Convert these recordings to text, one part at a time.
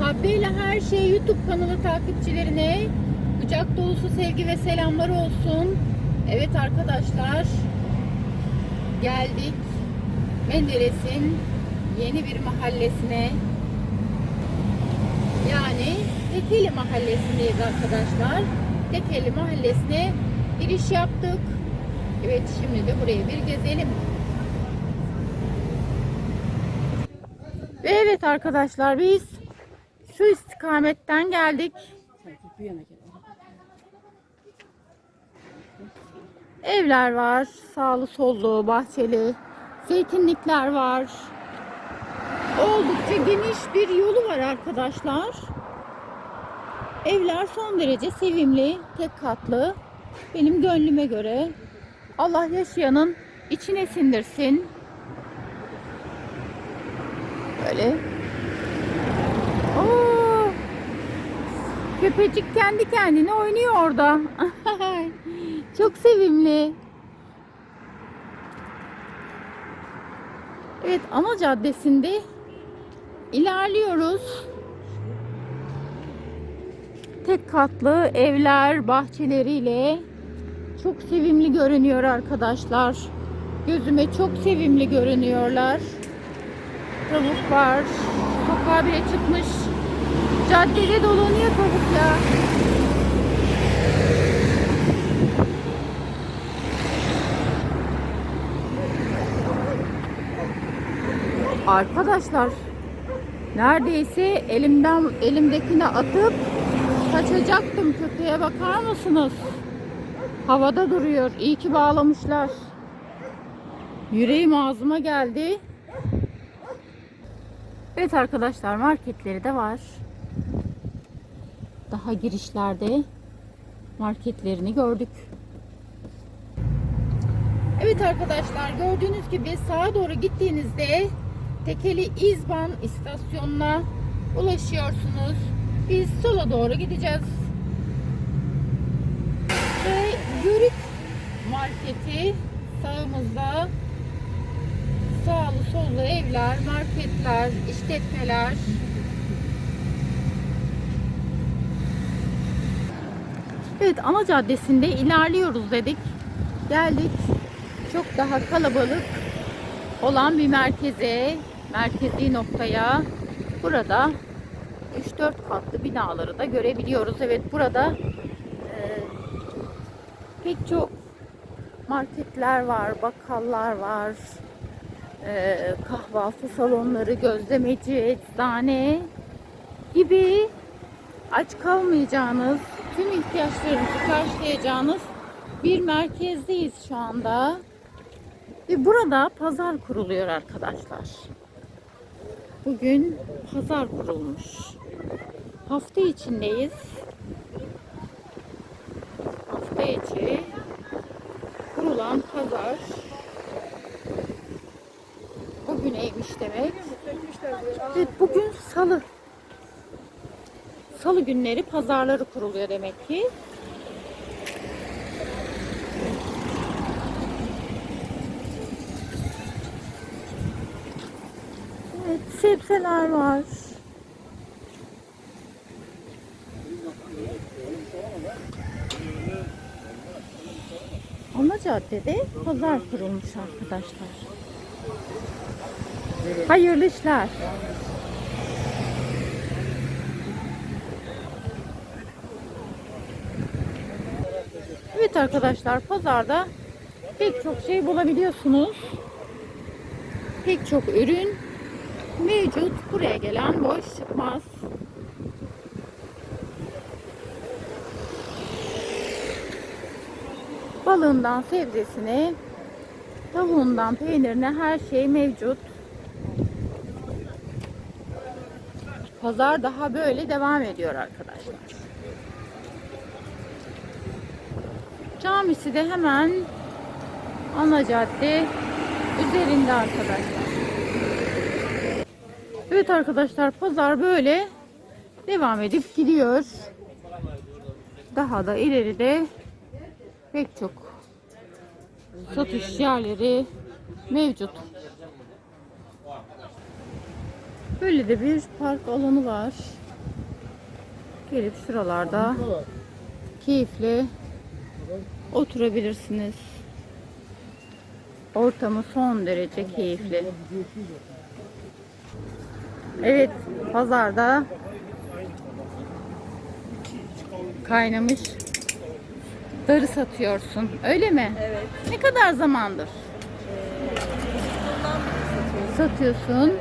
Habbe ile Her Şey YouTube kanalı takipçilerine kucak dolusu sevgi ve selamlar olsun. Evet arkadaşlar geldik Menderes'in yeni bir mahallesine yani Tekeli mahallesindeyiz arkadaşlar. Tekeli mahallesine giriş yaptık. Evet şimdi de buraya bir gezelim. Ve evet arkadaşlar biz şu istikametten geldik. Evler var. Sağlı sollu, bahçeli. Zeytinlikler var. Oldukça geniş bir yolu var arkadaşlar. Evler son derece sevimli, tek katlı. Benim gönlüme göre. Allah yaşayanın içine sindirsin. Böyle. Köpecik kendi kendine oynuyor orada. Çok sevimli. Evet ana caddesinde ilerliyoruz. Tek katlı evler bahçeleriyle çok sevimli görünüyor arkadaşlar. Gözüme çok sevimli görünüyorlar. Tavuk var. Sokağa bile çıkmış. Caddede dolanıyor tavuk ya. Arkadaşlar neredeyse elimden elimdekini atıp kaçacaktım köpeğe bakar mısınız? Havada duruyor. İyi ki bağlamışlar. Yüreğim ağzıma geldi. Evet arkadaşlar marketleri de var. Daha girişlerde marketlerini gördük. Evet arkadaşlar gördüğünüz gibi sağa doğru gittiğinizde Tekeli İzban istasyonuna ulaşıyorsunuz. Biz sola doğru gideceğiz. Ve Yörük marketi sağımızda sağlı sollu evler, marketler, işletmeler. Evet ana caddesinde ilerliyoruz dedik. Geldik. Çok daha kalabalık olan bir merkeze, merkezi noktaya. Burada 3-4 katlı binaları da görebiliyoruz. Evet burada e, pek çok marketler var, bakkallar var, e, kahvaltı salonları, gözlemeci, eczane gibi aç kalmayacağınız, tüm ihtiyaçlarınızı karşılayacağınız bir merkezdeyiz şu anda. Ve burada pazar kuruluyor arkadaşlar. Bugün pazar kurulmuş. Hafta içindeyiz. Hafta içi kurulan pazar. Bugün evmiş demek. Evet bugün salı. Salı günleri pazarları kuruluyor demek ki. Evet, sebzeler var. Ana caddede pazar kurulmuş arkadaşlar. Hayırlı işler. Evet arkadaşlar pazarda pek çok şey bulabiliyorsunuz. Pek çok ürün mevcut. Buraya gelen boş çıkmaz. Balığından sebzesine, tavuğundan peynirine her şey mevcut. Pazar daha böyle devam ediyor arkadaşlar. Camisi de hemen ana cadde üzerinde arkadaşlar. Evet arkadaşlar pazar böyle devam edip gidiyor. Daha da ileride pek çok satış yerleri mevcut. Böyle de bir park alanı var. Gelip şuralarda keyifle oturabilirsiniz. Ortamı son derece keyifli. Evet, pazarda kaynamış darı satıyorsun. Öyle mi? Evet. Ne kadar zamandır satıyorsun?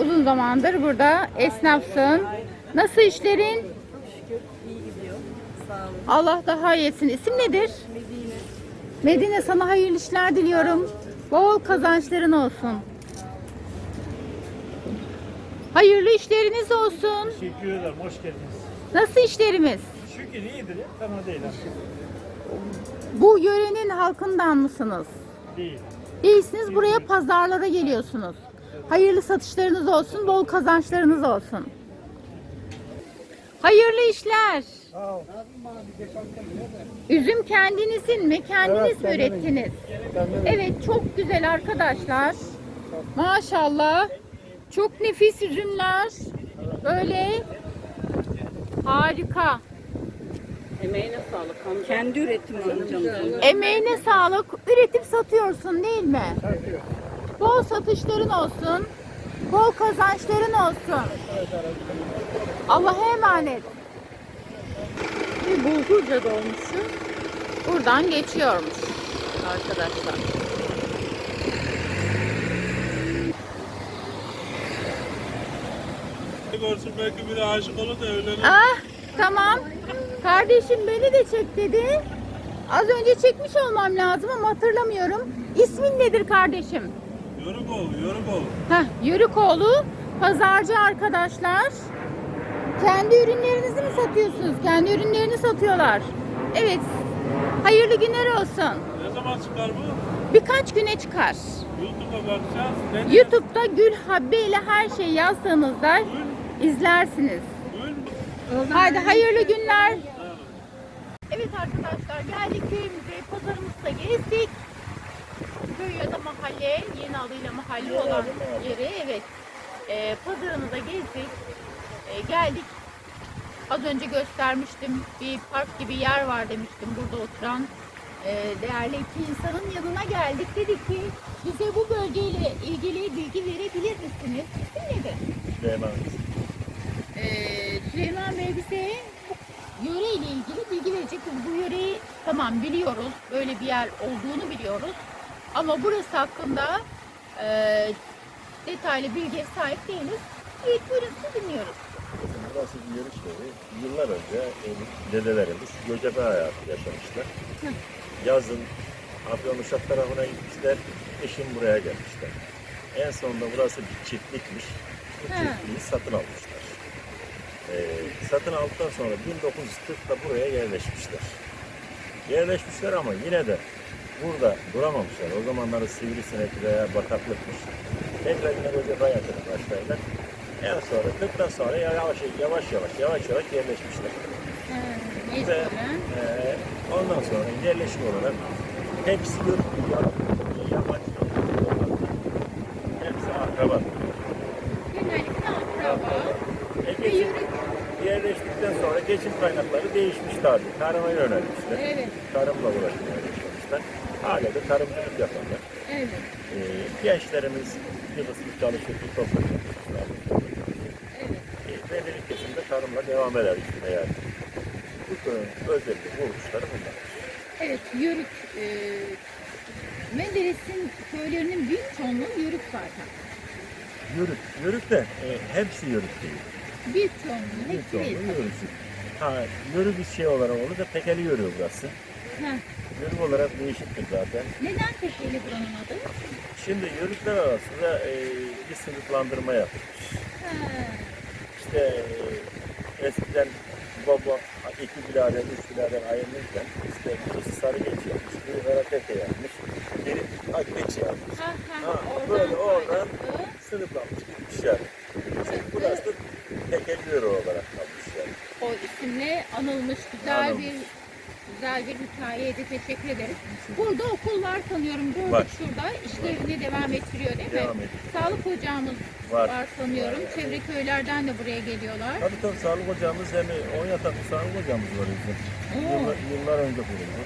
Uzun zamandır burada esnafsın. Nasıl işlerin? Şükür iyi gidiyor. Sağ olun. Allah daha iyi etsin. İsim nedir? Medine. Medine sana hayırlı işler diliyorum. Bol kazançların olsun. Hayırlı işleriniz olsun. Teşekkür ederim, hoş geldiniz. Nasıl işlerimiz? Şükür iyidir ya, fena değil. Bu yörenin halkından mısınız? Değil. Değilsiniz buraya pazarlara geliyorsunuz. Hayırlı satışlarınız olsun, bol kazançlarınız olsun. Hayırlı işler. Üzüm kendinizin mi? Kendiniz mi ürettiniz? Evet çok güzel arkadaşlar. Maşallah. Çok nefis üzümler. Böyle harika. Emeğine sağlık. Kendi üretimi amcamızın. Emeğine sağlık. Üretip satıyorsun değil mi? Bol satışların olsun. Bol kazançların olsun. Allah'a emanet. Bir bulgurca dolmuşu buradan geçiyormuş arkadaşlar. Görsün belki biri aşık olur da evlenir. Ah tamam. Kardeşim beni de çek dedi. Az önce çekmiş olmam lazım ama hatırlamıyorum. İsmin nedir kardeşim? Yörük ol, yörük ol. Heh, Yörükoğlu pazarcı arkadaşlar. Kendi ürünlerinizi mi satıyorsunuz? Kendi ürünlerini satıyorlar. Evet. Hayırlı günler olsun. Ne zaman çıkar bu? Birkaç güne çıkar. YouTube'a bakacağız. De- YouTube'da Gül Habbe ile her şey yazsanızda izlersiniz. Bugün Haydi hayırlı günler. Evet arkadaşlar geldik köyümüze, pazarımızda gezdik. Köy ya da mahalle, yeni adıyla mahalle olan yeri evet. Ee, pazarını da gezdik. Ee, geldik. Az önce göstermiştim. Bir park gibi yer var demiştim burada oturan. ee, değerli iki insanın yanına geldik. Dedik ki bize bu bölgeyle ilgili bilgi verebilir misiniz? İsim nedir? Süleyman. Ee, Süleyman Bey bize yöre ile ilgili bilgi verecek. Bu yöreyi tamam biliyoruz. Böyle bir yer olduğunu biliyoruz. Ama burası hakkında e, detaylı bilgiye sahip değiliz. Evet buyurun sizi dinliyoruz. Burası bir yörük yeri. Yıllar önce e, dedelerimiz göçebe hayatı yaşamışlar. Yazın Afyon Uşak tarafına gitmişler, kışın buraya gelmişler. En sonunda burası bir çiftlikmiş. Bu çiftliği satın almışlar. Ee, satın aldıktan sonra 1940'da buraya yerleşmişler. Yerleşmişler ama yine de burada duramamışlar. O zamanları sivrisinek veya bataklıkmış. Tekrar yine göçebe hayatına başlayırlar. En sonra 40'tan sonra yavaş yavaş yavaş yavaş yavaş yerleşmişler. Ve Mecburen. e, ondan sonra yerleşik olarak hepsi yurt yabancı hepsi akraba. Genellikle akraba E, ve geçim, yerleştikten sonra geçim kaynakları değişmiş tabii. Tarıma yönelmişler. Evet, Tarımla uğraşmaya başlamışlar. Hala da tarımcılık yaparlar. evet. E, gençlerimiz bir kısmı çalışır, bir toprak yapmışlar. Evet. E, belirli tarımla devam eder işte yani. Köyün özellikle vuruşları bunlar. Evet, Yörük. E, Menderes'in köylerinin büyük çoğunluğu Yörük zaten. Yörük. Yörük de e, hepsi yörük değil. Büyük çoğunluğu, Büyük hepsi değil. çoğunluğu yörük. Ha, yörük bir şey olarak olur da tekeli yörüğü burası. Heh. Yörük olarak değişiktir zaten. Neden tekeli buranın adı? Şimdi yörükler arasında e, bir sınıflandırma yapılmış. İşte eskiden baba iki birader, üç birader ayrılırken işte birisi sarı geç yapmış, biri kara teke yapmış, biri akbeç yapmış. Ha, ha, Ha, oradan böyle oradan sınıflanmış gitmişler. Şimdi burası da tekeli yörü olarak kalmış yani. O isimle anılmış güzel Anılmış. bir güzel bir hikayeye de teşekkür ederim. Burada okul var sanıyorum gördük Var. şurada işlevini devam ettiriyor değil mi? Devam ediyor. Sağlık ocağımız Var. var sanıyorum. Çevre köylerden de buraya geliyorlar. Tabii tabii sağlık ocağımız hem on yataklı sağlık ocağımız var bizim. Yıllar, yıllar önce kuruldu.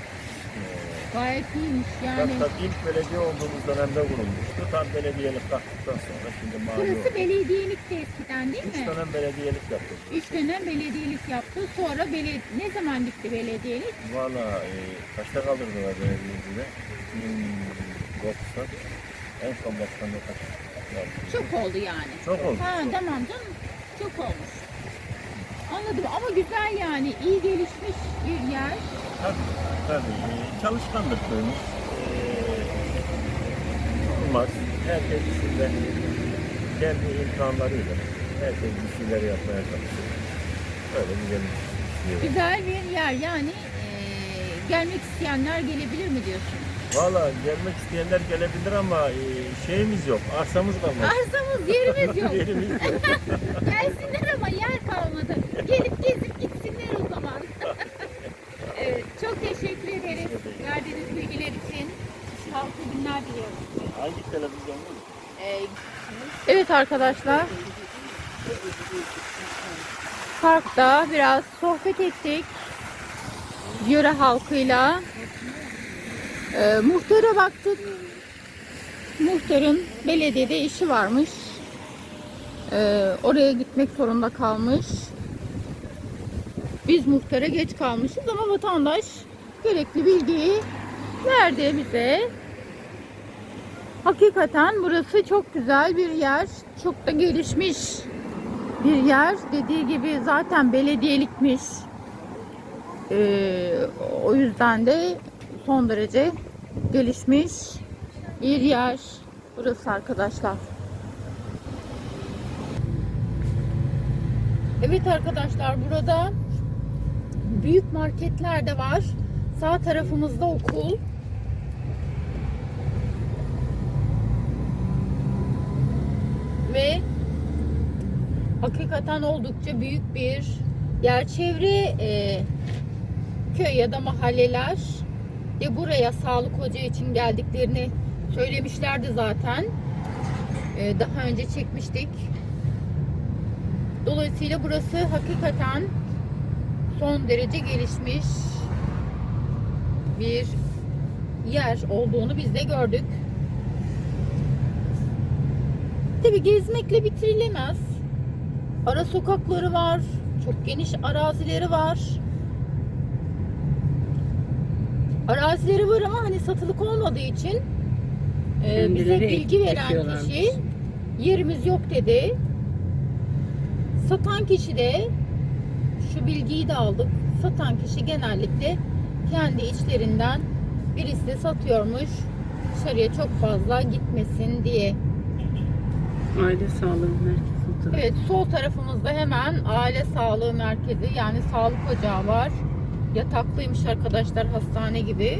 Gayet iyiymiş Yani. yani. Tabii ilk belediye olduğumuz dönemde kurulmuştu. Tam belediyelik kalktıktan sonra şimdi mali Burası oldu. belediyelik de eskiden değil Üç mi? dönem belediyelik yaptık. Üç dönem belediyelik yaptı. Sonra belediye ne zaman gitti belediyelik? Valla e, kaçta kaldırdılar belediyecide? Hmm, 90. En son başkanlığı kaç? Çok oldu yani. Çok oldu. Ha tamam canım. Çok olmuş. Anladım ama güzel yani. iyi gelişmiş bir yer. Tabii, tabii. E, çalışkandır köyümüz. E, olmaz. Herkes içinde kendi imkanlarıyla herkes bir şeyler yapmaya çalışıyor. Öyle güzel bir şey. Güzel bir yer yani. eee, gelmek isteyenler gelebilir mi diyorsun? Valla gelmek isteyenler gelebilir ama e, şeyimiz yok, arsamız kalmadı. Arsamız yerimiz yok. Yerimiz yok. Gelsinler ama yer kalmadı. Gelip gezip gitsinler o zaman. evet, çok teşekkür ederiz verdiğiniz bilgiler için. Sağlıklı günler diliyorum. Hangi televizyonda? Evet arkadaşlar. Parkta biraz sohbet ettik. Yöre halkıyla. Ee, muhtara baktık. Muhtarın belediyede işi varmış. Ee, oraya gitmek zorunda kalmış. Biz muhtara geç kalmışız ama vatandaş gerekli bilgiyi verdi bize. Hakikaten burası çok güzel bir yer. Çok da gelişmiş bir yer. Dediği gibi zaten belediyelikmiş. Ee, o yüzden de son derece gelişmiş bir yer. Burası arkadaşlar. Evet arkadaşlar burada büyük marketler de var. Sağ tarafımızda okul. ve hakikaten oldukça büyük bir yer çevre e, köy ya da mahalleler de buraya sağlık hoca için geldiklerini söylemişlerdi zaten. E, daha önce çekmiştik. Dolayısıyla burası hakikaten son derece gelişmiş bir yer olduğunu biz de gördük. Tabi gezmekle bitirilemez. Ara sokakları var. Çok geniş arazileri var. Arazileri var ama hani satılık olmadığı için e, bize Kendileri bilgi veren ekiyorlarmış. kişi yerimiz yok dedi. Satan kişi de şu bilgiyi de aldık. Satan kişi genellikle kendi içlerinden birisi satıyormuş. Dışarıya çok fazla gitmesin diye. Aile sağlığı merkezi. Evet sol tarafımızda hemen aile sağlığı merkezi yani sağlık ocağı var. Yataklıymış arkadaşlar hastane gibi.